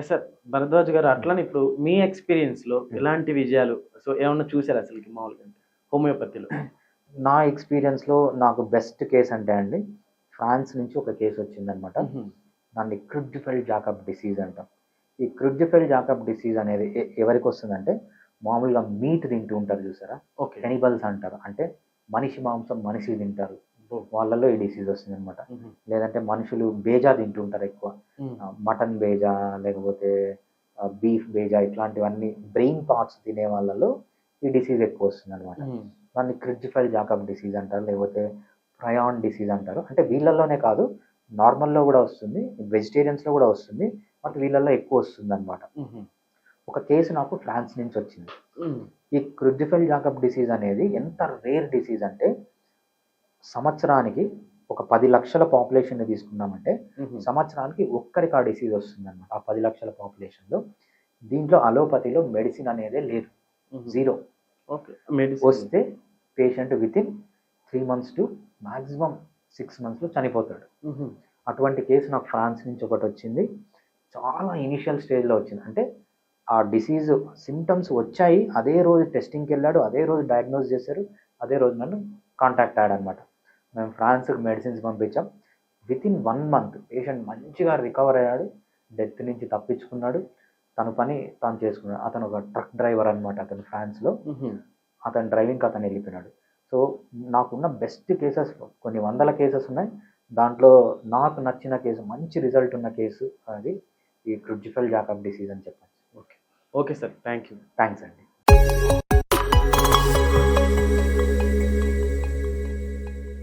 Yes sir Bharadwaj గారు అట్లనే ఇప్పుడు మీ ఎక్స్పీరియన్స్లో ఎలాంటి విజయాలు సో ఏమన్నా చూసారు అసలు మామూలుగా హోమియోపతిలో. నా ఎక్స్పీరియన్స్లో నాకు బెస్ట్ కేస్ అంటే అండి ఫ్రాన్స్ నుంచి ఒక కేసు వచ్చిందనమాట. దాన్ని క్రిడ్జిఫెల్ జాకబ్ డిసీజ్ అంటాం. ఈ క్రిడ్జిఫెల్ జాకబ్ డిసీజ్ అనేది ఎవరికి వస్తుందంటే మామూలుగా మీట్ తింటూ ఉంటారు చూసారా? ఓకే కెనిబల్స్ అంటారు. అంటే మనిషి మాంసం మనిషి తింటారు. వాళ్ళలో ఈ డిసీజ్ వస్తుంది అనమాట లేదంటే మనుషులు బేజా తింటూ ఉంటారు ఎక్కువ. మటన్ బేజా లేకపోతే బీఫ్ బేజా ఇట్లాంటివన్నీ బ్రెయిన్ పార్ట్స్ తినే వాళ్ళలో ఈ డిసీజ్ ఎక్కువ వస్తుంది అనమాట దాన్ని క్రిడ్జిఫైల్ జాకబ్ డిసీజ్ అంటారు లేకపోతే ప్రయాన్ డిసీజ్ అంటారు. అంటే వీళ్ళల్లోనే కాదు నార్మల్లో కూడా వస్తుంది వెజిటేరియన్స్లో కూడా వస్తుంది బట్ వీళ్ళల్లో ఎక్కువ వస్తుంది అనమాట ఒక కేసు నాకు ఫ్రాన్స్ నుంచి వచ్చింది. ఈ క్రిడ్జిఫైల్ జాకబ్ డిసీజ్ అనేది ఎంత రేర్ డిసీజ్ అంటే సంవత్సరానికి ఒక పది లక్షల పాపులేషన్ తీసుకున్నామంటే సంవత్సరానికి ఒక్కరికి ఆ డిసీజ్ వస్తుంది అనమాట ఆ పది లక్షల పాపులేషన్లో దీంట్లో అలోపతిలో మెడిసిన్ అనేది లేదు. జీరో. వస్తే patient within three months to maximum six మంత్స్లో చనిపోతాడు. అటువంటి కేసు నాకు ఫ్రాన్స్ నుంచి ఒకటి వచ్చింది. చాలా ఇనిషియల్ స్టేజ్లో వచ్చింది. అంటే ఆ డిసీజ్ సిమ్టమ్స్ వచ్చాయి. అదే రోజు టెస్టింగ్కి వెళ్ళాడు. అదే రోజు డయాగ్నోస్ చేశారు. అదే రోజు నన్ను కాంటాక్ట్ అయ్యాడు అనమాట మేము ఫ్రాన్స్కి మెడిసిన్స్ పంపించాం. With in one month patient మంచిగా రికవర్ అయ్యాడు డెత్ నుంచి తప్పించుకున్నాడు. తన పని తాను చేసుకున్నాడు. అతను ఒక ట్రక్ డ్రైవర్ అనమాట అతను ఫ్రాన్స్లో. అతను డ్రైవింగ్కి అతను వెళ్ళిపోయినాడు. సో నాకున్న బెస్ట్ కేసెస్ కొన్ని వందల కేసెస్ ఉన్నాయి. దాంట్లో నాకు నచ్చిన కేసు మంచి రిజల్ట్ ఉన్న కేసు అది ఈ క్రుడ్జిఫెల్ జాకబ్ డిసీజ్ అని చెప్పచ్చు. Okay. Okay sir. Thank you thanks అండి.